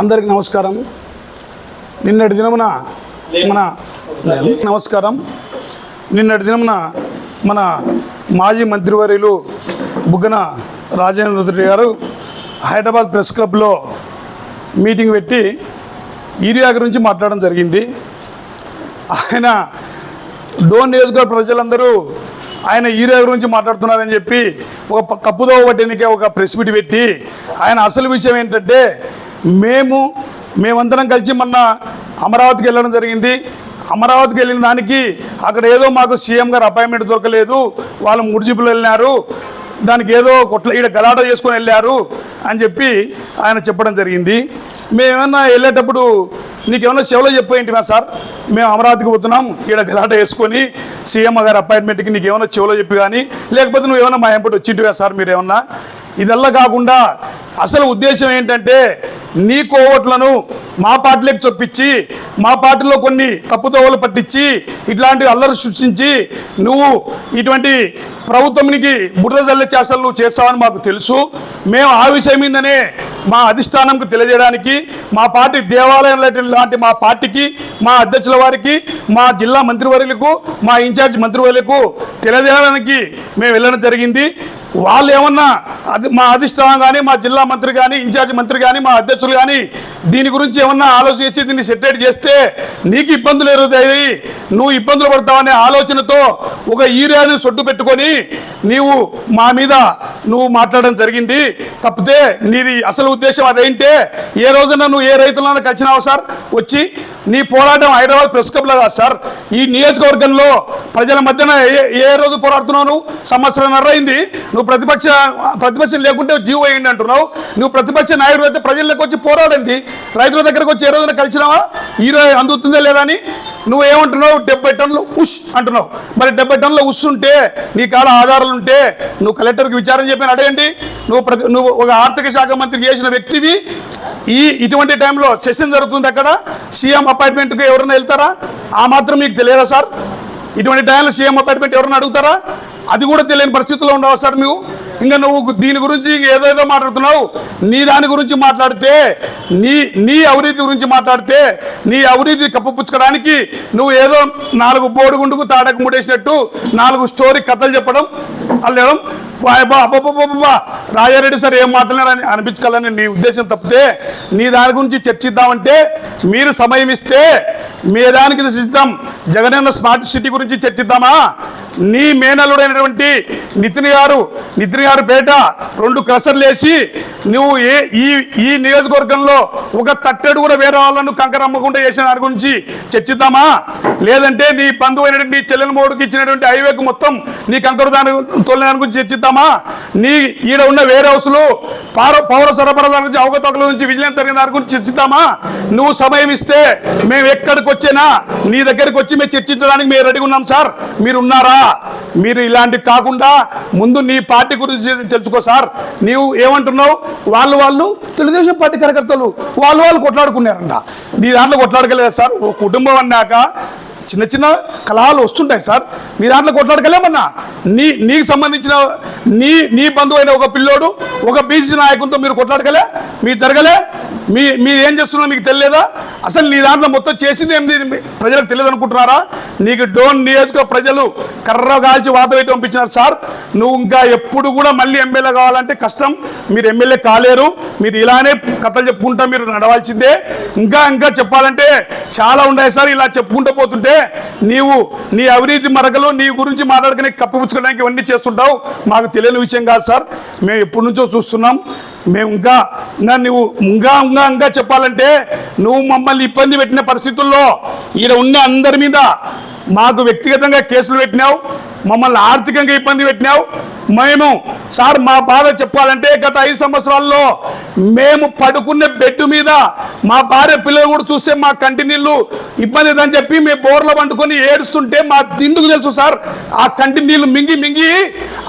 అందరికి నమస్కారం. నిన్నటి దినమున మన నమస్కారం. నిన్నటి దినమున మన మాజీ మంత్రివర్యులు బుగ్గన రాజేంద్ర రెడ్డి గారు హైదరాబాద్ ప్రెస్ క్లబ్లో మీటింగ్ పెట్టి ఈరియా గురించి మాట్లాడడం జరిగింది. ఆయన డోన్ నియోజకవర్గ ప్రజలందరూ ఆయన ఈరియా గురించి మాట్లాడుతున్నారని చెప్పి ఒక కప్పుదోవ కప్పుదో పట్టేనికే ఒక ప్రెస్ మీట్ పెట్టి ఆయన అసలు విషయం ఏంటంటే మేము మేమందరం కలిసి మొన్న అమరావతికి వెళ్ళడం జరిగింది. అమరావతికి వెళ్ళిన దానికి అక్కడ ఏదో మాకు సీఎం గారు అపాయింట్మెంట్ దొరకలేదు. వాళ్ళు ముడిజిపులు వెళ్ళినారు. దానికి ఏదో కొట్ల ఈడ గలాట చేసుకొని వెళ్ళారు అని చెప్పి ఆయన చెప్పడం జరిగింది. మేమేమన్నా వెళ్ళేటప్పుడు నీకేమన్నా చెవులో చెప్పేంటివా సార్? మేము అమరావతికి పోతున్నాం ఈడ గలాట వేసుకొని సీఎం గారి అపాయింట్మెంట్కి నీకు ఏమైనా చెవులో చెప్పి కానీ లేకపోతే నువ్వు ఏమైనా మా ఎంపటి వచ్చింటివా సార్ మీరేమన్నా? ఇదల్లా కాకుండా అసలు ఉద్దేశం ఏంటంటే నీ కోవట్లను మా పార్టీలకు చొప్పించి మా పార్టీలో కొన్ని తప్పుదోవలు పట్టించి ఇట్లాంటి అల్లరి సృష్టించి నువ్వు ఇటువంటి ప్రభుత్వానికి బురద జల్లే చేష్టలు నువ్వు చేస్తావని మాకు తెలుసు. మేము ఆ విషయం మీదనే మా అధిష్టానంకు తెలియజేయడానికి మా పార్టీ దేవాలయం లాంటి- లాంటి మా పార్టీకి మా అధ్యక్షుల వారికి మా జిల్లా మంత్రివర్యులకు మా ఇన్ఛార్జ్ మంత్రివర్యులకు తెలియజేయడానికి మేము వెళ్ళడం జరిగింది. వాళ్ళు ఏమన్నా అది మా అధిష్టానం కానీ మా జిల్లా మంత్రి కానీ ఇన్ఛార్జ్ మంత్రి కానీ మా అధ్యక్షులు కానీ దీని గురించి ఏమన్నా ఆలోచించి దీన్ని సెటరేట్ చేస్తే నీకు ఇబ్బందులు ఎదుగుతాయి నువ్వు ఇబ్బందులు పడతావనే ఆలోచనతో ఒక ఈరియాని సొట్టు పెట్టుకొని నీవు మా మీద నువ్వు మాట్లాడడం జరిగింది. తప్పితే నీది అసలు ఉద్దేశం అదేంటే ఏ రోజున నువ్వు ఏ రైతులను కలిసినావు సార్? వచ్చి నీ పోరాటం హైదరాబాద్ ప్రెస్ క్లబ్లో కాదు సార్. ఈ నియోజకవర్గంలో ప్రజల మధ్యన ఏ ఏ రోజు పోరాడుతున్నావు నువ్వు? సంవత్సరంన్నర అయింది నువ్వు ప్రతిపక్ష ప్రతిపక్షం లేకుంటే జీవో వేయండి అంటున్నావు? నువ్వు ప్రతిపక్ష నాయుడు అయితే ప్రజల్లోకి వచ్చి పోరాడండి. రైతుల దగ్గరకు వచ్చి ఏ రోజున కలిసినావా? ఈ రోజు అందుతుందా లేదా అని? నువ్వు ఏమంటున్నావు? డెబ్బై టన్నులు ఉష్ అంటున్నావు. మరి డెబ్బై టన్నుల ఉష్ ఉంటే నీ కాడ ఆధారాలు ఉంటే నువ్వు కలెక్టర్కి విచారణ చెప్పిన అడగండి. నువ్వు ప్రతి నువ్వు ఒక ఆర్థిక శాఖ మంత్రి చేసిన వ్యక్తివి. ఈ ఇటువంటి టైంలో సెషన్ జరుగుతుంది అక్కడ. సీఎం అపాయింట్మెంట్కి ఎవరైనా వెళ్తారా? ఆ మాత్రం మీకు తెలియదా సార్? ఇటువంటి టైంలో సీఎం అపాయింట్మెంట్ ఎవరైనా అడుగుతారా? అది కూడా తెలియని పరిస్థితుల్లో ఉండవా సార్ మీకు ఇంకా నువ్వు దీని గురించి ఇంక ఏదేదో మాట్లాడుతున్నావు. నీ దాని గురించి మాట్లాడితే నీ నీ అవినీతి గురించి మాట్లాడితే నీ అవినీతి కప్పుపుచ్చడానికి నువ్వు ఏదో నాలుగు బోడుగుండుకు తాడకు ముడేసినట్టు నాలుగు స్టోరీ కథలు చెప్పడం అల్లడం. అబ్బబ్బబ్బా రాజారెడ్డి సార్ ఏం మాట్లాడారని అనిపించుకోవాలని నీ ఉద్దేశం తప్పితే నీ దాని గురించి చర్చిద్దామంటే మీరు సమయం ఇస్తే మీ దానికి సిద్ధం జగనన్న స్మార్ట్ సిటీ గురించి చర్చిద్దామా? నీ మేనల్లుడైనటువంటి నితిన్ గారు నితిన్ గారు పేట రెండు క్రషర్లు వేసి నువ్వు ఏ ఈ ఈ నియోజకవర్గంలో ఒక తట్టెడు కూడా వేరే వాళ్ళను కంకర అమ్మకుండా చేసిన దాని గురించి చర్చిద్దామా? లేదంటే నీ బంధువు అయినటువంటి నీ చెల్లెల మోడుకి ఇచ్చినటువంటి హైవేకు మొత్తం నీ కంకర దాని తోలిన దాని గురించి చర్చిద్దామా? నీ ఈడ ఉన్న వేరే హౌస్లు పౌర పౌర సరఫరా దాని గురించి అవకతవకల నుంచి విజిలెన్స్ జరిగిన దాని గురించి చర్చిద్దామా? నువ్వు సమయం ఇస్తే మేము ఎక్కడికి వచ్చినా? నీ దగ్గరికి వచ్చి మేము చర్చించడానికి మేము రెడీగా ఉన్నాం సార్. మీరు ఉన్నారా మీరు ఇలాంటివి కాకుండా ముందు నీ పార్టీ గురించి తెలుసుకో సార్. నీవు ఏమంటున్నావు? వాళ్ళు వాళ్ళు తెలుగుదేశం పార్టీ కార్యకర్తలు వాళ్ళు వాళ్ళు కొట్లాడుకున్నారంట. నీ దాంట్లో కొట్లాడగలేదు సార్. ఓ కుటుంబం అన్నాక చిన్న చిన్న కలహాలు వస్తుంటాయి సార్. మీ దాంట్లో కొట్లాడగలేమన్నా? నీ నీకు సంబంధించిన నీ నీ బంధువు అయిన ఒక పిల్లోడు ఒక బీసీ నాయకునితో మీరు కొట్లాడగలే? మీరు జరగలే? మీ మీరు ఏం చేస్తున్నారో మీకు తెలియదా అసలు నీ దాంట్లో మొత్తం చేసింది ఏంది? ప్రజలకు తెలియదు అనుకుంటున్నారా నీకు డోన్ నియోజక ప్రజలు కర్ర కాల్చి వాత పెట్టి పంపించినారు సార్. నువ్వు ఇంకా ఎప్పుడు కూడా మళ్ళీ ఎమ్మెల్యే కావాలంటే కష్టం. మీరు ఎమ్మెల్యే కాలేరు. మీరు ఇలానే కథలు చెప్పుకుంటా మీరు నడవాల్సిందే. ఇంకా ఇంకా చెప్పాలంటే చాలా ఉన్నాయి సార్. ఇలా చెప్పుకుంటూ పోతుంటే నీవు నీ అవినీతి మరగలు నీ గురించి మాట్లాడుకునే కప్పిపుచ్చుకోవడానికి ఇవన్నీ చేస్తుంటావు. మాకు తెలియని విషయం కాదు సార్. మేము ఎప్పటి నుంచో చూస్తున్నాం. మేము ఇంకా ఇంకా నువ్వు ఇంకా ఇంకా ఇంకా చెప్పాలంటే నువ్వు మమ్మల్ని ఇబ్బంది పెట్టిన పరిస్థితుల్లో ఈడ ఉన్న అందరి మీద మాకు వ్యక్తిగతంగా కేసులు పెట్టినావు. మమ్మల్ని ఆర్థికంగా ఇబ్బంది పెట్టినావు. మేము సార్ మా బాధ చెప్పాలంటే గత ఐదు సంవత్సరాల్లో మేము పడుకున్న బెడ్ మీద మా భార్య పిల్లలు కూడా చూస్తే మా కంటి నీళ్ళు ఇబ్బంది అని చెప్పి మేము బోర్ల వండుకొని ఏడుస్తుంటే మా దిండుకు తెలుసు సార్. ఆ కంటి నీళ్ళు మింగి మింగి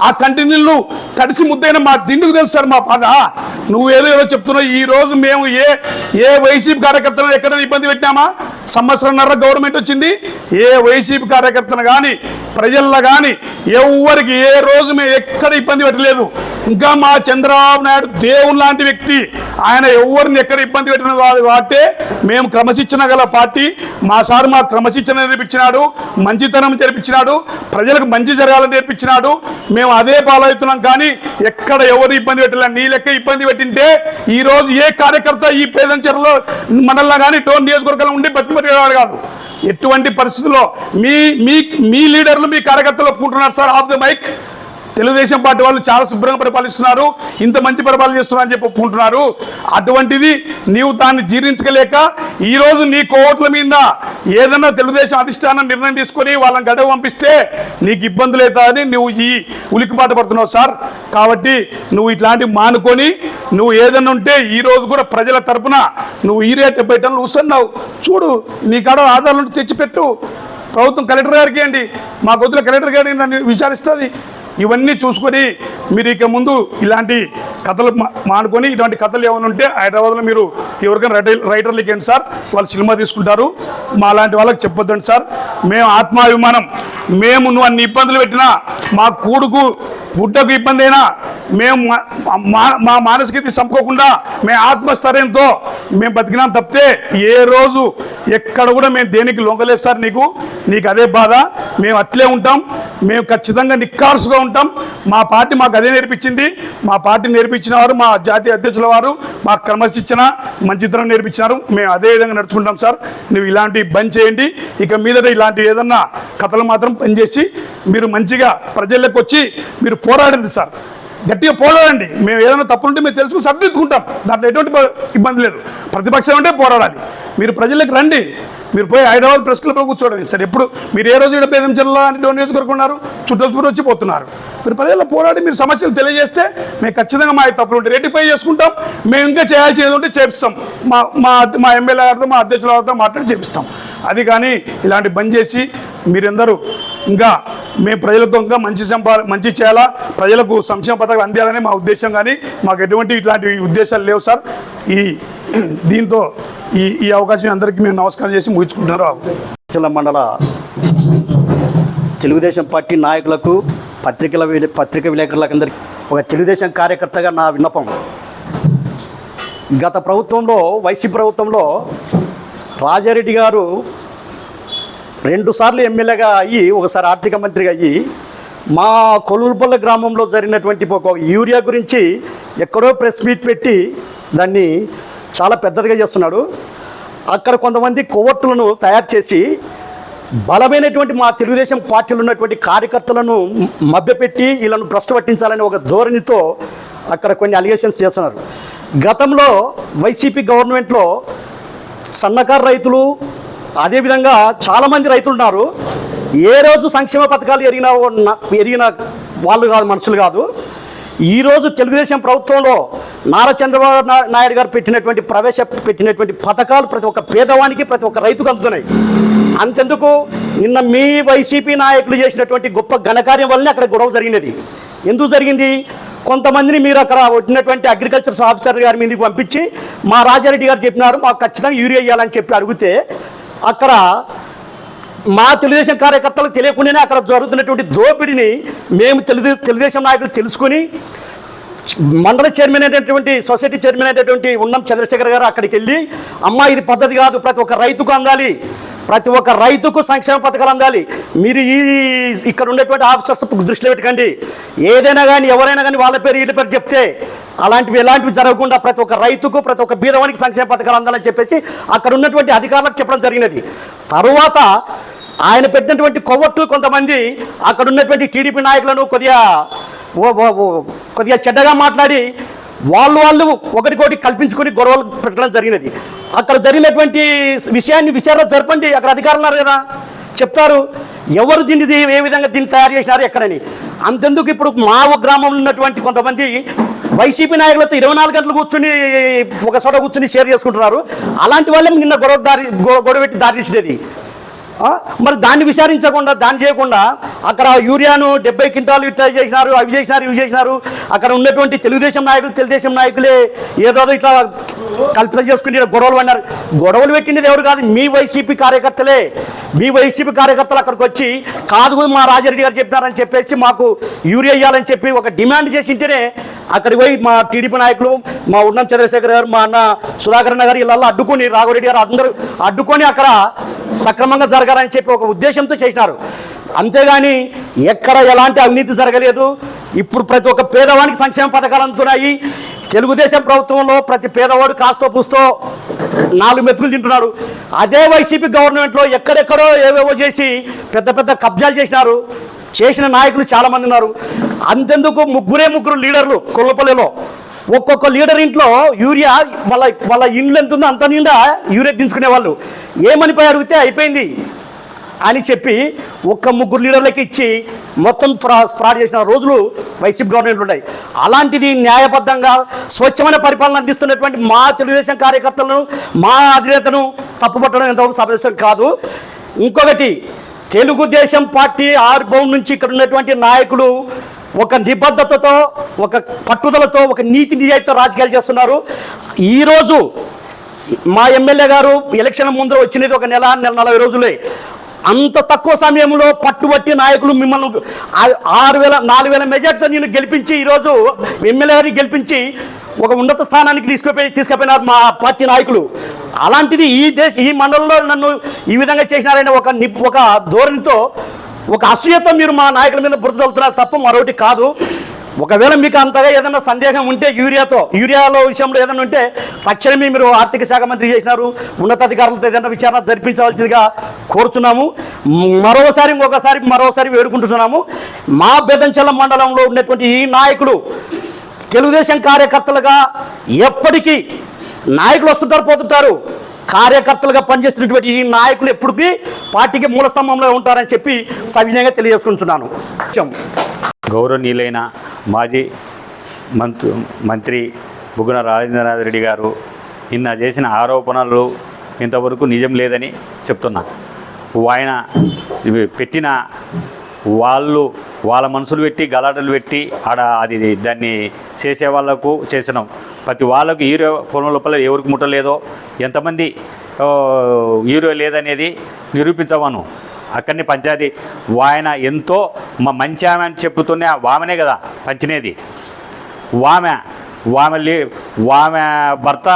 ఆ కంటి నీళ్ళు తడిసి ముద్దైన మా దిండుకు తెలుసు సార్ మా బాధ. నువ్వు ఏదో ఏదో చెప్తున్నావు. ఈ రోజు మేము ఏ ఏ వైసీపీ కార్యకర్తలను ఎక్కడైనా ఇబ్బంది పెట్టినామా? సంవత్సరంన్నర గవర్నమెంట్ వచ్చింది. ఏ వైసీపీ కార్యకర్తను కానీ ప్రజల్లో కానీ ఎవరికి ఏ రోజు మేము ఎక్కడ ఇబ్బంది పెట్టలేదు. ఇంకా మా చంద్రబాబు నాయుడు దేవుని లాంటి వ్యక్తి. ఆయన ఎవరిని ఎక్కడ ఇబ్బంది పెట్టిన కాదు కాబట్టి మేము క్రమశిక్షణ గల పార్టీ. మా సార్ మా క్రమశిక్షణ నేర్పించినాడు మంచితనం జరిపించినాడు ప్రజలకు మంచి జరగాలని నేర్పించినాడు. మేము అదే పాలవుతున్నాం కానీ ఎక్కడ ఎవరు ఇబ్బంది పెట్టలే. నీ లెక్క ఇబ్బంది పెట్టింటే ఈ రోజు ఏ కార్యకర్త ఈ పేదంచెరలో మనల్ని కానీ టోన్ నియోజకవర్గంలో ఉండి బతికిపెట్టేవాడు కాదు. ఎటువంటి పరిస్థితుల్లో మీ మీ మీ లీడర్లు మీ కార్యకర్తలు ఒప్పుకుంటున్నారు sir? Off the mic Telugu Desam party వాళ్ళు చాలా శుభ్రంగా పరిపాలిస్తున్నారు ఇంత మంచి పరిపాలన చేస్తున్నారు అని చెప్పి ఒప్పుకుంటున్నారు. అటువంటిది నీవు దాన్ని జీర్ణించలేక ఈరోజు నీ కోట్ల మీద ఏదన్నా తెలుగుదేశం అధిష్టానం నిర్ణయం తీసుకొని వాళ్ళని గడవ పంపిస్తే నీకు ఇబ్బందులు అవుతాయని నువ్వు ఈ ఉలికిపాటు పడుతున్నావు సార్. కాబట్టి నువ్వు ఇట్లాంటివి మానుకొని నువ్వు ఏదన్నా ఉంటే ఈ రోజు కూడా ప్రజల తరపున నువ్వు ఈ రేట్ డెబ్బై టన్నులు వస్తున్నావు చూడు నీ కాడ ఆధారాలు తెచ్చిపెట్టు. ప్రభుత్వం కలెక్టర్ గారికి అండి మా గొద్దుల కలెక్టర్ గారికి నన్ను విచారిస్తుంది. ఇవన్నీ చూసుకొని మీరు ఇక ముందు ఇలాంటి కథలు మా- మానుకొని ఇటువంటి కథలు ఏమైనా ఉంటే హైదరాబాద్లో మీరు ఎవరికైనా రైటర్ రైటర్లు ఇవ్వండి సార్. వాళ్ళు సినిమా తీసుకుంటారు. మా లాంటి వాళ్ళకి చెప్పొద్దండి సార్. మేము ఆత్మాభిమానం. మేము నువ్వు అన్ని ఇబ్బందులు పెట్టినా మా కూడుకు గుడ్డకు ఇబ్బంది అయినా మేము మా- మా- మా మానసికత చంపుకోకుండా మేము ఆత్మస్థైర్యంతో మేము బతికినాం తప్పితే ఏ రోజు ఎక్కడ కూడా మేము దేనికి లొంగలేదు సార్ నీకు. నీకు అదే బాధ. మేము అట్లే ఉంటాం. మేము ఖచ్చితంగా నిక్కార్సుగా ఉంటాం. మా పార్టీ మాకు అదే నేర్పించింది. మా పార్టీ నేర్పించిన వారు మా జాతీయ అధ్యక్షుల వారు మా క్రమశిక్షణ మంచితనం నేర్పించినారు. మేము అదే విధంగా నడుచుకుంటాం సార్. నువ్వు ఇలాంటివి బంద్ చేయండి. ఇక మీదట ఇలాంటి ఏదన్నా కథలు మాత్రం పనిచేసి మీరు మంచిగా ప్రజల్లోకి వచ్చి మీరు పోరాడండి సార్. గట్టిగా పోరాడండి. మేము ఏదైనా తప్పులుంటే మేము తెలుసుకుని సర్దిద్దుకుంటాం. దాంట్లో ఎటువంటి ఇబ్బంది లేదు. ప్రతిపక్షం అంటే పోరాడాలి. మీరు ప్రజలకు రండి. మీరు పోయి హైదరాబాద్ ప్రెస్ క్లబ్లో కూర్చోండి. సార్ ఎప్పుడు? మీరు ఏ రోజు ఇక్కడ బేదం జిల్లా అని నియోజకవర్గం ఉన్నారు? చుట్టూ వచ్చి పోతున్నారు. మీరు ప్రజల్లో పోరాడి మీరు సమస్యలు తెలియజేస్తే మేము ఖచ్చితంగా మా తప్పులు ఉంటే రెటిఫై చేసుకుంటాం. మేము ఇంకా చేయాల్సి ఏదో ఉంటే చేపిస్తాం. మా మా మా ఎమ్మెల్యే గారితో మా అధ్యక్షుల గారితో మాట్లాడి చేపిస్తాం. అది కానీ ఇలాంటి బంద్ చేసి మీరందరూ ఇంకా మేము ప్రజలతో ఇంకా మంచి సంపా మంచి చేయాలా? ప్రజలకు సంక్షేమ పథకాలు అందియాలని మా ఉద్దేశం కానీ మాకు ఎటువంటి ఇట్లాంటి ఉద్దేశాలు లేవు సార్. ఈ దీంతో ఈ ఈ అవకాశం అందరికీ మేము నమస్కారం చేసి ముగించుకుంటున్నారు జిల్లా మండల తెలుగుదేశం పార్టీ నాయకులకు పత్రికల విలే- పత్రిక విలేకరులకందరికీ ఒక తెలుగుదేశం కార్యకర్తగా నా విన్నపం. గత ప్రభుత్వంలో వైసీపీ ప్రభుత్వంలో రాజారెడ్డి గారు రెండుసార్లు ఎమ్మెల్యేగా అయ్యి ఒకసారి ఆర్థిక మంత్రిగా అయ్యి మా కొలుపల్ల గ్రామంలో జరిగినటువంటి ఒక యూరియా గురించి ఎక్కడో ప్రెస్ మీట్ పెట్టి దాన్ని చాలా పెద్దదిగా చేస్తున్నాడు. అక్కడ కొంతమంది కొవ్వొట్టులను తయారు చేసి బలమైనటువంటి మా తెలుగుదేశం పార్టీలో ఉన్నటువంటి కార్యకర్తలను మభ్యపెట్టి వీళ్ళను భ్రష్ట పట్టించాలని ఒక ధోరణితో అక్కడ కొన్ని అలిగేషన్స్ చేస్తున్నారు. గతంలో వైసీపీ గవర్నమెంట్లో సన్నకారు రైతులు అదేవిధంగా చాలామంది రైతులు ఉన్నారు. ఏ రోజు సంక్షేమ పథకాలు ఎరిగిన ఉన్న- ఎరిగిన వాళ్ళు కాదు మనుషులు కాదు. ఈరోజు తెలుగుదేశం ప్రభుత్వంలో నారా చంద్రబాబు నాయుడు గారు పెట్టినటువంటి ప్రవేశ పెట్టినటువంటి పథకాలు ప్రతి ఒక్క పేదవానికి ప్రతి ఒక్క రైతుకు అందుతున్నాయి. అంతెందుకు? నిన్న మీ వైసీపీ నాయకులు చేసినటువంటి గొప్ప ఘనకార్యం వల్లనే అక్కడ గొడవ జరిగినది. ఎందుకు జరిగింది? కొంతమందిని మీరు అక్కడ వచ్చినటువంటి అగ్రికల్చర్ ఆఫీసర్ గారి మీదకి పంపించి మా రాజారెడ్డి గారు చెప్పినారు మాకు ఖచ్చితంగా యూరియా ఇవ్వాలని చెప్పి అడిగితే అక్కడ మా తెలుగుదేశం కార్యకర్తలకు తెలియకుండానే అక్కడ జరుగుతున్నటువంటి దోపిడీని మేము తెలుగు తెలుగుదేశం నాయకులు తెలుసుకొని మండల చైర్మన్ అయినటువంటి సొసైటీ చైర్మన్ అయినటువంటి ఉన్నం చంద్రశేఖర్ గారు అక్కడికి వెళ్ళి అమ్మ ఇది పద్ధతి కాదు ప్రతి ఒక్క రైతుకు అందాలి ప్రతి ఒక్క రైతుకు సంక్షేమ పథకాలు అందాలి. మీరు ఈ ఇక్కడ ఉండేటువంటి ఆఫీసర్స్ దృష్టిలో పెట్టుకోండి. ఏదైనా కానీ ఎవరైనా కానీ వాళ్ళ పేరు వీళ్ళ పేరు చెప్తే అలాంటివి ఎలాంటివి జరగకుండా ప్రతి ఒక్క రైతుకు ప్రతి ఒక్క బీదవానికి సంక్షేమ పథకాలు అందాలని చెప్పేసి అక్కడ ఉన్నటువంటి అధికారులకు చెప్పడం జరిగినది. తరువాత ఆయన పెట్టినటువంటి కొవ్వట్లు కొంతమంది అక్కడ ఉన్నటువంటి టీడీపీ నాయకులను కొద్దిగా ఓ- ఓ- కొద్దిగా చెడ్డగా మాట్లాడి వాళ్ళు వాళ్ళు ఒకరికొకటి కల్పించుకొని గొడవలు పెట్టడం జరిగినది. అక్కడ జరిగినటువంటి విషయాన్ని విచారణ జరపండి అక్కడ అధికారులు ఉన్నారు కదా. చెప్తారు ఎవరు దీన్ని ఏ విధంగా దీన్ని తయారు చేసినారు ఎక్కడని. అంతెందుకు ఇప్పుడు మా గ్రామంలో ఉన్నటువంటి కొంతమంది వైసీపీ నాయకులతో ఇరవై నాలుగు గంటలు కూర్చుని ఒక చోట కూర్చుని షేర్ చేసుకుంటున్నారు. అలాంటి వాళ్ళే నిన్న గొడవ దారి గొ- గొడవ పెట్టి దారి తీసినది. మరి దాన్ని విచారించకుండా దాన్ని చేయకుండా అక్కడ యూరియాను డెబ్బై క్వింటాలు ఇట్లా చేసినారు అవి చేసినారు ఇవి చేసినారు. అక్కడ ఉన్నటువంటి తెలుగుదేశం నాయకులు తెలుగుదేశం నాయకులే ఏదో ఇట్లా కల్పితం చేసుకుని గొడవలు పడినారు. గొడవలు పెట్టినది ఎవరు కాదు మీ వైసీపీ కార్యకర్తలే. మీ వైసీపీ కార్యకర్తలు అక్కడికి వచ్చి కాదు మా రాజారెడ్డి గారు చెప్పినారని చెప్పేసి మాకు యూరియా ఇవ్వాలని చెప్పి ఒక డిమాండ్ చేసి ఉంటేనే అక్కడికి పోయి మా టీడీపీ నాయకులు మా ఉన్నం చంద్రశేఖర్ గారు మా అన్న సుధాకర్ గారు వీళ్ళల్లో అడ్డుకొని రాఘవరెడ్డి గారు అందరూ అడ్డుకొని అక్కడ సక్రమంగా జరగాలని చెప్పి ఒక ఉద్దేశంతో చేసినారు. అంతేగాని ఎక్కడ ఎలాంటి అవినీతి జరగలేదు. ఇప్పుడు ప్రతి ఒక్క పేదవానికి సంక్షేమ పథకాలు అందుతున్నాయి. తెలుగుదేశం ప్రభుత్వంలో ప్రతి పేదవాడు కాస్తో పూస్తో నాలుగు మెతుకులు తింటున్నాడు. అదే వైసీపీ గవర్నమెంట్లో ఎక్కడెక్కడో ఏవేవో చేసి పెద్ద పెద్ద కబ్జాలు చేసినారు. చేసిన నాయకులు చాలామంది ఉన్నారు. అంతెందుకు ముగ్గురే ముగ్గురు లీడర్లు కొల్లపల్లిలో. ఒక్కొక్క లీడర్ ఇంట్లో యూరియా వాళ్ళ వాళ్ళ ఇండ్లు ఎంత ఉందో అంత నిండా యూరియా దించుకునే వాళ్ళు. ఏమని పోయి అడిగితే అయిపోయింది అని చెప్పి ఒక్క ముగ్గురు లీడర్లకి ఇచ్చి మొత్తం ఫ్రా ఫ్రాడ్ చేసిన రోజులు వైసీపీ గవర్నమెంట్లు ఉన్నాయి. అలాంటిది న్యాయబద్ధంగా స్వచ్ఛమైన పరిపాలన అందిస్తున్నటువంటి మా తెలుగుదేశం కార్యకర్తలను మా అధినేతను తప్పుపట్టడం ఎంతవరకు సమస్య కాదు. ఇంకొకటి తెలుగుదేశం పార్టీ ఆర్భవం నుంచి ఇక్కడ ఉన్నటువంటి నాయకులు ఒక నిబద్ధతతో ఒక పట్టుదలతో ఒక నీతి నిజాయితీతో రాజకీయాలు చేస్తున్నారు. ఈరోజు మా ఎమ్మెల్యే గారు ఎలక్షన్ ముందర వచ్చినది ఒక నెల నెల నలభై రోజులే. అంత తక్కువ సమయంలో పట్టుబట్టి నాయకులు మిమ్మల్ని ఆరు వేల నాలుగు వేల మెజార్టీతో నేను గెలిపించి ఈరోజు ఎమ్మెల్యే గారిని గెలిపించి ఒక ఉన్నత స్థానానికి తీసుకుపోయి తీసుకుపోయినారు మా పార్టీ నాయకులు. అలాంటిది ఈ దేశ ఈ మండలంలో నన్ను ఈ విధంగా చేసినారనే ఒక ఒక ధోరణితో ఒక అసూయత మీరు మా నాయకుల మీద బురద చల్లుతున్నారు తప్ప మరొకటి కాదు. ఒకవేళ మీకు అంతగా ఏదైనా సందేహం ఉంటే యూరియాతో యూరియాలో విషయంలో ఏదైనా ఉంటే తక్షణమే మీరు ఆర్థిక శాఖ మంత్రి చేసినారు ఉన్నతాధికారులతో ఏదైనా విచారణ జరిపించవలసిందిగా కోరుచున్నాము. మరోసారి ఇంకొకసారి మరోసారి వేడుకుంటున్నాము. మా బెదంచెల మండలంలో ఉన్నటువంటి ఈ నాయకులు తెలుగుదేశం కార్యకర్తలుగా ఎప్పటికీ నాయకులు వస్తుంటారు పోతుంటారు. కార్యకర్తలుగా పనిచేస్తున్నటువంటి ఈ నాయకులు ఎప్పటికీ పార్టీకి మూల స్తంభంలో ఉంటారని చెప్పి సవినయంగా తెలియజేసుకుంటున్నాను. గౌరవనీయులైన మాజీ మంత్రి మంత్రి బుగ్గన రాజేంద్రనాథ్ రెడ్డి గారు నిన్న చేసిన ఆరోపణలు ఇంతవరకు నిజం లేదని చెప్తున్నా. ఆయన పెట్టిన వాళ్ళు వాళ్ళ మనసులు పెట్టి గలాటలు పెట్టి ఆడ అది దాన్ని చేసే వాళ్ళకు చేసినాం. ప్రతి వాళ్ళకు హీరో పొలం లోపల ఎవరికి ముట్టలేదో ఎంతమంది హీరో లేదనేది నిరూపించవను. అక్కడిని పంచాయతీ ఆయన ఎంతో మా మంచి ఆమె అని చెప్పుతూనే వామనే కదా పంచినేది. వామె వామె లీ వామె భర్త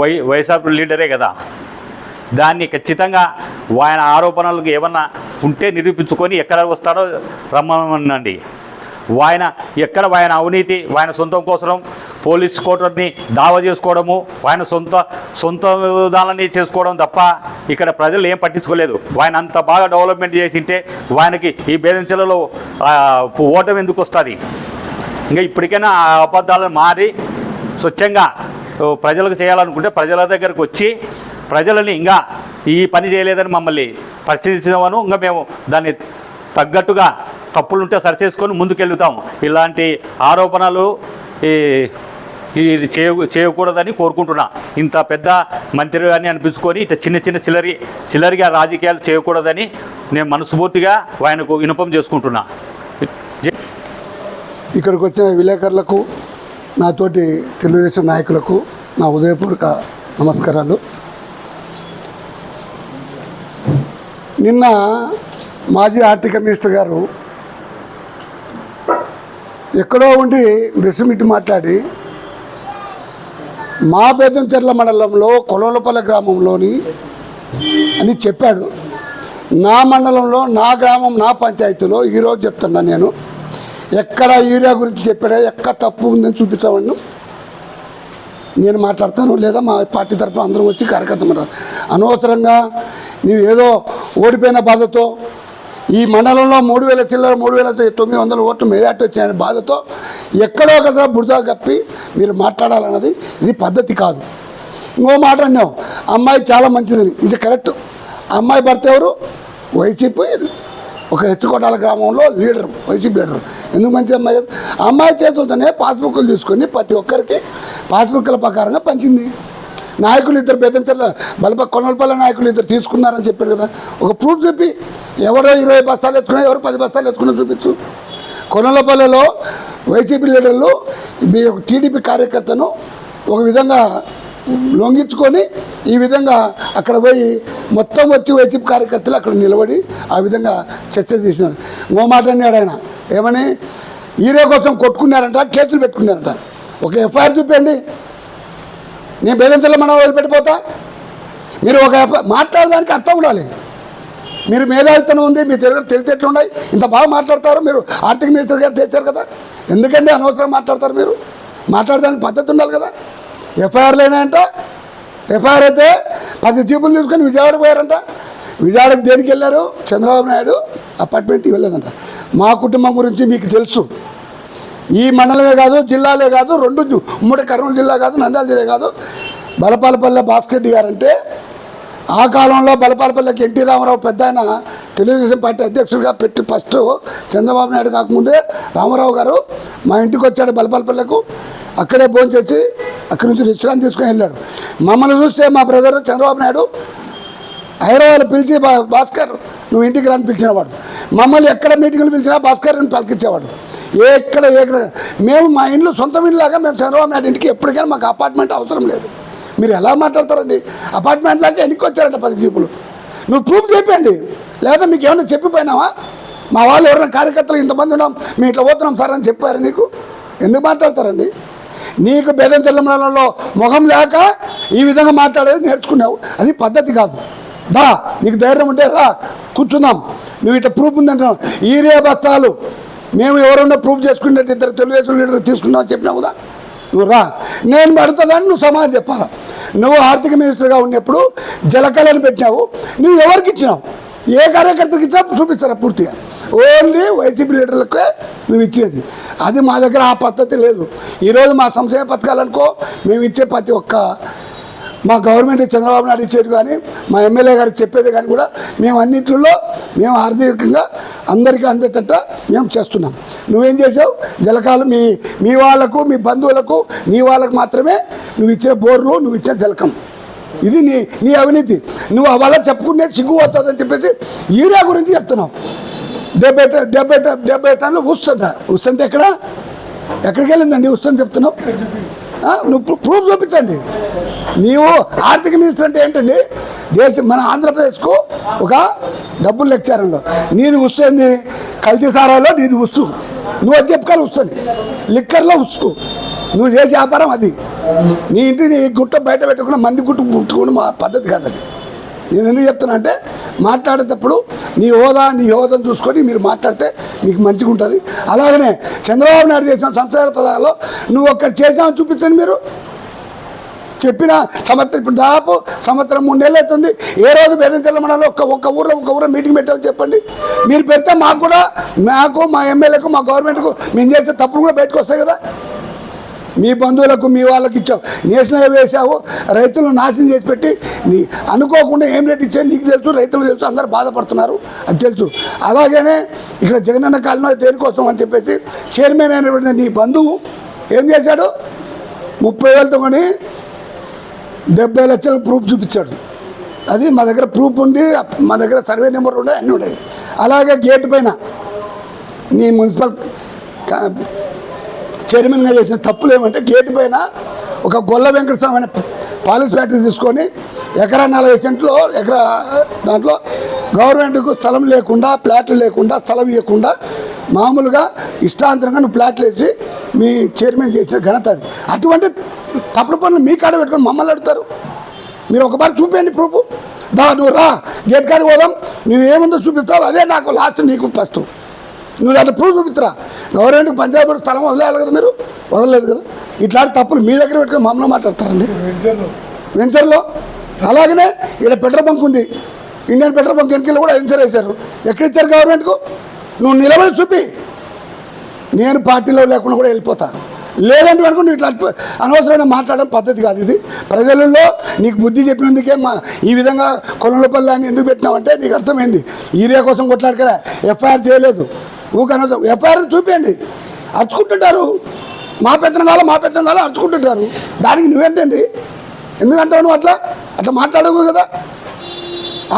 వై వైఎస్ఆర్ లీడరే కదా. దాన్ని ఖచ్చితంగా ఆయన ఆరోపణలకు ఏమన్నా ఉంటే నిరూపించుకొని ఎక్కడ వస్తాడో రమ్మనండి. ఆయన ఎక్కడ ఆయన అవినీతి ఆయన సొంతం కోసం పోలీస్ కోటర్ని దావా చేసుకోవడము ఆయన సొంత సొంత దానిని చేసుకోవడం తప్ప ఇక్కడ ప్రజలు ఏం పట్టించుకోలేదు. ఆయన అంత బాగా డెవలప్మెంట్ చేసింటే ఆయనకి ఈ బేదంచెలలో ఓటం ఎందుకు వస్తుంది? ఇంకా ఇప్పటికైనా ఆ అబద్ధాలను మారి స్వచ్ఛంగా ప్రజలకు చేయాలనుకుంటే ప్రజల దగ్గరకు వచ్చి ప్రజలని ఇంకా ఈ పని చేయలేదని మమ్మల్ని పరిశీలించమను ఇంకా మేము దాన్ని తగ్గట్టుగా తప్పులుంటే సరిచేసుకొని ముందుకెళ్తాం ఇలాంటి ఆరోపణలు ఈ ఈ చేయ చేయకూడదని కోరుకుంటున్నా. ఇంత పెద్ద మంత్రి అని అనిపించుకొని ఇట్లా చిన్న చిన్న చిల్లరి చిల్లరిగా రాజకీయాలు చేయకూడదని నేను మనస్ఫూర్తిగా ఆయనకు వినపం చేసుకుంటున్నా. ఇక్కడికి వచ్చిన విలేకరులకు నాతోటి తెలుగుదేశం నాయకులకు నా ఉదయపూర్వక నమస్కారాలు. నిన్న మాజీ ఆర్థిక మినిస్టర్ గారు ఎక్కడో ఉండి ప్రెస్ మీట్ మాట్లాడి మా బేదంచెర్ల మండలంలో కొలవలపల్లి గ్రామంలోని అని చెప్పాడు. నా మండలంలో నా గ్రామం నా పంచాయతీలో ఈరోజు చెప్తున్నా నేను. ఎక్కడ యూరియా గురించి చెప్పాడా ఎక్కడ తప్పు ఉందని చూపించవండి నేను మాట్లాడతాను లేదా మా పార్టీ తరఫున అందరం వచ్చి కార్యకర్త మాట్లాడతారు. అనవసరంగా నీవు ఏదో ఓడిపోయిన బాధతో ఈ మండలంలో మూడు వేల చిల్లర మూడు వేల తొమ్మిది వందల ఓట్లు మెజార్టీ వచ్చాయనే బాధతో ఎక్కడో ఒకసారి బురద కప్పి మీరు మాట్లాడాలన్నది ఇది పద్ధతి కాదు. ఇంకో మాట అన్నావు అమ్మాయి చాలా మంచిదని. ఇది కరెక్ట్. అమ్మాయి భర్త ఎవరు? వైసీపీ ఒక హెచ్చుకోటాల గ్రామంలో లీడర్ వైసీపీ లీడర్. ఎందుకు మంచి అమ్మాయి కదా? అమ్మాయి చేతులతోనే పాస్బుక్లు తీసుకొని ప్రతి ఒక్కరికి పాస్బుక్ల ప్రకారంగా పంచింది. నాయకులు ఇద్దరు బెదంతల బలప కొనలపల్లి నాయకులు ఇద్దరు తీసుకున్నారని చెప్పారు కదా. ఒక ప్రూఫ్ చెప్పి ఎవరో ఇరవై బస్తాలు ఎత్తుకున్నా ఎవరు పది బస్తాలు ఎత్తుకున్నా చూపించు. కొనలపల్లెలో వైసీపీ లీడర్లు మీ టీడీపీ కార్యకర్తను ఒక విధంగా లొంగించుకొని ఈ విధంగా అక్కడ పోయి మొత్తం వచ్చి వైసీపీ కార్యకర్తలు అక్కడ నిలబడి ఆ విధంగా చర్చ తీసినాడు ఇంకో మాట అన్నాడు ఆయన. ఏమని? హీరో కోసం కొట్టుకున్నారంట కేసులు పెట్టుకున్నారంట. ఒక ఎఫ్ఐఆర్ చూపండి. నేను బేదంతల్లో మనం వదిలిపెట్టిపోతా మీరు ఒక మాట్లాడడానికి అర్థం ఉండాలి. మీరు మేధావితనం ఉంది మీ దగ్గర తెలిసి ఎట్లున్నాయి ఇంత బాగా మాట్లాడతారు మీరు ఆర్థిక మినిస్టర్ గారు తెచ్చారు కదా? ఎందుకంటే అనవసరం మాట్లాడతారు మీరు? మాట్లాడడానికి పద్ధతి ఉండాలి కదా? ఎఫ్ఐఆర్ లేనాయంట ఎఫ్ఐఆర్ అయితే పది జీపులు తీసుకొని విజయవాడ పోయారంట. విజయవాడకి దేనికి వెళ్ళారు? చంద్రబాబు నాయుడు అపార్ట్మెంట్కి వెళ్ళలేదంట మా కుటుంబం గురించి మీకు తెలుసు. ఈ మండలమే కాదు జిల్లాలే కాదు రెండు ఉమ్మడి కర్నూలు జిల్లా కాదు నంద్యాల జిల్లా కాదు. బలపాలపల్లె భాస్కర్ రెడ్డి గారంటే ఆ కాలంలో బలపాలపల్లెకి ఎన్టీ రామారావు పెద్ద ఆయన తెలుగుదేశం పార్టీ అధ్యక్షుడిగా పెట్టి ఫస్ట్ చంద్రబాబు నాయుడు కాకముందే రామారావు గారు మా ఇంటికి వచ్చాడు బలపాలపల్లెకు. అక్కడే ఫోన్ చేసి అక్కడి నుంచి విశ్రాంతి తీసుకొని వెళ్ళాడు. మమ్మల్ని చూస్తే మా బ్రదర్ చంద్రబాబు నాయుడు హైదరాబాద్ పిలిచి భాస్కర్ నువ్వు ఇంటికి రాని పిలిచినవాడు. మమ్మల్ని ఎక్కడ మీటింగ్లు పిలిచినా భాస్కర్ అని పలికించేవాడు ఎక్కడ ఎక్కడ? మేము మా ఇంట్లో సొంత ఇంట్లాగా మేము చంద్రబాబు నాయుడు ఇంటికి ఎప్పటికైనా మాకు అపార్ట్మెంట్ అవసరం లేదు. మీరు ఎలా మాట్లాడతారండి? అపార్ట్మెంట్ లాగా ఎన్నికి వచ్చారంట పది జీపులు. నువ్వు ప్రూఫ్ చెప్పండి లేదా మీకు ఏమైనా చెప్పిపోయినావా? మా వాళ్ళు ఎవరైనా కార్యకర్తలు ఇంతమంది ఉన్నాం మేము ఇట్లా పోతున్నాం సార్ అని చెప్పారు నీకు? ఎందుకు మాట్లాడతారండి? నీకు బేదం తెల్లమలలో మొహం లేక ఈ విధంగా మాట్లాడేది నేర్చుకున్నావు. అది పద్ధతి కాదు. దా నీకు ధైర్యం ఉంటే రా కూర్చుందాం. నువ్వు ఇట్లా ప్రూఫ్ ఉందంటున్నావు. ఈరియా బస్తాలు మేము ఎవరన్నా ప్రూఫ్ చేసుకున్నట్టు ఇద్దరు తెలుగుదేశం లీడర్ తీసుకున్నావు చెప్పినావు కదా? నువ్వు రా. నేను పడుతుందని నువ్వు సమాధానం చెప్పాలా? నువ్వు ఆర్థిక మినిస్టర్గా ఉన్నప్పుడు జలకళను పెట్టినావు. నువ్వు ఎవరికి ఇచ్చినావు? ఏ కార్యకర్తకి ఇచ్చా చూపిస్తారా పూర్తిగా? ఓన్లీ వైసీపీ లీడర్లకే నువ్వు ఇచ్చేది అది మా దగ్గర ఆ పద్ధతి లేదు. ఈరోజు మా సంశయ పథకాలు అనుకో మేము ఇచ్చే ప్రతి ఒక్క మా గవర్నమెంట్ చంద్రబాబు నాయుడు ఇచ్చేది కానీ మా ఎమ్మెల్యే గారు చెప్పేది కానీ కూడా మేము అన్నింటిలో మేము ఆర్థికంగా అందరికీ అందేటట్ట మేము చేస్తున్నాం. నువ్వేం చేసావు? జలకాలు మీ మీ వాళ్ళకు మీ బంధువులకు నీ వాళ్ళకు మాత్రమే నువ్వు ఇచ్చిన బోర్లు నువ్వు ఇచ్చిన జలకం. ఇది నీ నీ అవినీతి. నువ్వు అవాళ చెప్పుకునే సిగ్గు అవుతుందని చెప్పేసి యూరియా గురించి చెప్తున్నావు. డెబ్బై ట- డెబ్బై డెబ్బై టన్నులు ఉస్సంట ఉస్సంటే ఎక్కడ? ఎక్కడికి వెళ్ళిందండి? ఉస్సని చెప్తున్నావు. నువ్వు ప్రూ- ప్రూఫ్ చూపించండి. నీవు ఆర్థిక మినిస్టర్ అంటే ఏంటండి? దేశం మన ఆంధ్రప్రదేశ్కు ఒక డబ్బులు లెక్చారంలో నీది ఉస్తుంది కల్తీ సారాలో నీది ఉస్సు. నువ్వు అది చెప్పుకోవాలి వస్తుంది లిక్కర్లో ఉసుకు నువ్వు చేసే వ్యాపారం అది. నీ ఇంటిని గుట్ట బయట పెట్టుకున్న మంది గుట్టు పుట్టుకున్న మా పద్ధతి కాదు అది నేను ఎందుకు చెప్తున్నా అంటే మాట్లాడేటప్పుడు నీ హోదా నీ హోదాను చూసుకొని మీరు మాట్లాడితే మీకు మంచిగా ఉంటుంది. అలాగనే చంద్రబాబు నాయుడు చేసిన సంస్థల పదాల్లో నువ్వు ఒక్కటి చేసామని చూపించండి మీరు. చెప్పిన సంవత్సరం ఇప్పుడు దాదాపు సంవత్సరం మూడు నెలలు అవుతుంది. ఏ రోజు బెదంచెల్ల మండలంలో ఒక్క ఒక్క ఊర్లో ఒక్క ఊర్లో మీటింగ్ పెట్టామని చెప్పండి. మీరు పెడితే మాకు కూడా మాకు మా ఎమ్మెల్యేకు మా గవర్నమెంట్కు మేము చేసే తప్పులు కూడా బయటకు వస్తాయి కదా. మీ బంధువులకు మీ వాళ్ళకి ఇచ్చావు. నేషనల్ హైవే వేసావు. రైతులను నాశనం చేసి పెట్టి నీ అనుకోకుండా ఏం రేట్ ఇచ్చావు నీకు తెలుసు రైతులకు తెలుసు అందరు బాధపడుతున్నారు. అది తెలుసు. అలాగనే ఇక్కడ జగనన్న కాలంలో దేనికోసం అని చెప్పేసి చైర్మన్ అయినటువంటి నీ బంధువు ఏం చేశాడు? ముప్పై వేలతో కొని డెబ్బై లక్షల ప్రూఫ్ చూపించాడు. అది మా దగ్గర ప్రూఫ్ ఉంది మా దగ్గర సర్వే నెంబర్ ఉన్నాయి అన్నీ ఉన్నాయి. అలాగే గేట్ పైన నీ మున్సిపల్ చైర్మన్గా చేసిన తప్పులు ఏమంటే గేటు పైన ఒక గొల్ల వెంకటస్వామి అనే పాలిస్ ఫ్యాక్టరీ తీసుకొని ఎకరా నలభై సెంట్లో ఎకరా దాంట్లో గవర్నమెంట్కు స్థలం లేకుండా ప్లాట్లు లేకుండా స్థలం ఇవ్వకుండా మామూలుగా ఇష్టాంతరంగా నువ్వు ప్లాట్లు వేసి మీ చైర్మన్ చేసిన ఘనత అది. అటువంటి తప్పుడు పనులు మీ కాడ పెట్టుకొని మమ్మల్ని అడుగుతారు. మీరు ఒకబారి చూపేయండి ప్రూఫ్. దా నువ్వు రా గేట్ కాడికి పోదాం. నువ్వేముందో చూపిస్తావు. అదే నాకు లాస్ట్ నీకు ఫస్ట్. నువ్వు దాంట్లో ప్రూఫ్ చూపిస్తురా గవర్నమెంట్కి పంచాయతీ స్థలం వదిలేయాలి కదా మీరు? వదలలేదు కదా? ఇట్లాంటి తప్పులు మీ దగ్గర పెట్టుకొని మమ్మల్ని మాట్లాడతారండి. వెంచర్లో. అలాగనే ఇక్కడ పెట్రోల్ బంక్ ఉంది. ఇండియన్ పెట్రోల్ బంక్ వెనకాల కూడా వెంచర్ వేశారు. ఎక్కడ ఇచ్చారు గవర్నమెంట్కు? నువ్వు నిలబడి చూపి. నేను పార్టీలో లేకుండా కూడా వెళ్ళిపోతా. లేదంటే అనుకో నువ్వు ఇట్లా అనవసరమైన మాట్లాడడం పద్ధతి కాదు ఇది. ప్రజలలో నీకు బుద్ధి చెప్పినందుకే మా ఈ విధంగా కొలంలోపల్లి అని ఎందుకు పెట్టినావంటే నీకు అర్థమైంది. ఈరియా కోసం కొట్లాడకలే ఎఫ్ఐఆర్ చేయలేదు. ఊక ఎఫ్ఐఆర్ చూపించండి అరుచుకుంటుంటారు. మా పెత్తనం కాలం మా పెత్తనం కాలం అరుచుకుంటుంటారు. దానికి నువ్వేంటండి? ఎందుకంటావు నువ్వు అట్లా? అట్లా మాట్లాడవు కదా.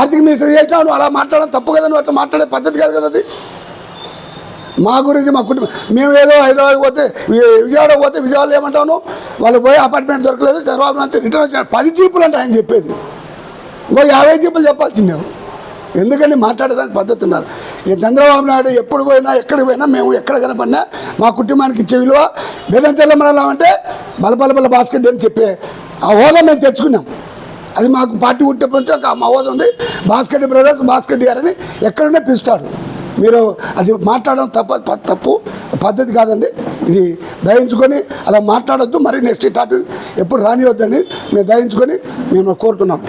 ఆర్థిక మినిస్టర్ చేసినావు నువ్వు అలా మాట్లాడడం తప్పు కదా నువ్వు అట్లా మాట్లాడే పద్ధతి కాదు కదా అది. మా గురించి మా కుటుంబం మేము ఏదో హైదరాబాద్ పోతే విజయవాడ పోతే విజయవాడలో ఏమంటాను వాళ్ళు పోయి అపార్ట్మెంట్ దొరకలేదు చంద్రబాబు నాయుడు రిటర్న్ వచ్చారు పది జీపులు అంటే ఆయన చెప్పేది. ఇంకో యాభై జీపులు చెప్పాల్సిందే. ఎందుకని మాట్లాడడానికి పద్ధతి ఉన్నారు. ఈ చంద్రబాబు నాయుడు ఎప్పుడు పోయినా ఎక్కడికి పోయినా మేము ఎక్కడ కనపడినా మా కుటుంబానికి ఇచ్చే విలువ బెదం మండలం అంటే బలబలబల బాస్కెట్ అని చెప్పే ఆ హోదా మేము తెచ్చుకున్నాం. అది మాకు పార్టీ పుట్టినప్పటి నుంచి ఒక మా హోదా ఉంది. బాస్కెట్ బ్రదర్స్ బాస్కెట్ గారని ఎక్కడనే పిలుస్తాడు మీరు అది మాట్లాడడం తప్ప ప- తప్పు పద్ధతి కాదండి. ఇది దయించుకొని అలా మాట్లాడొద్దు. మరి నెక్స్ట్ టాపిక్ ఎప్పుడు రానివద్దని మేము దయించుకొని మేము కోరుతున్నాం.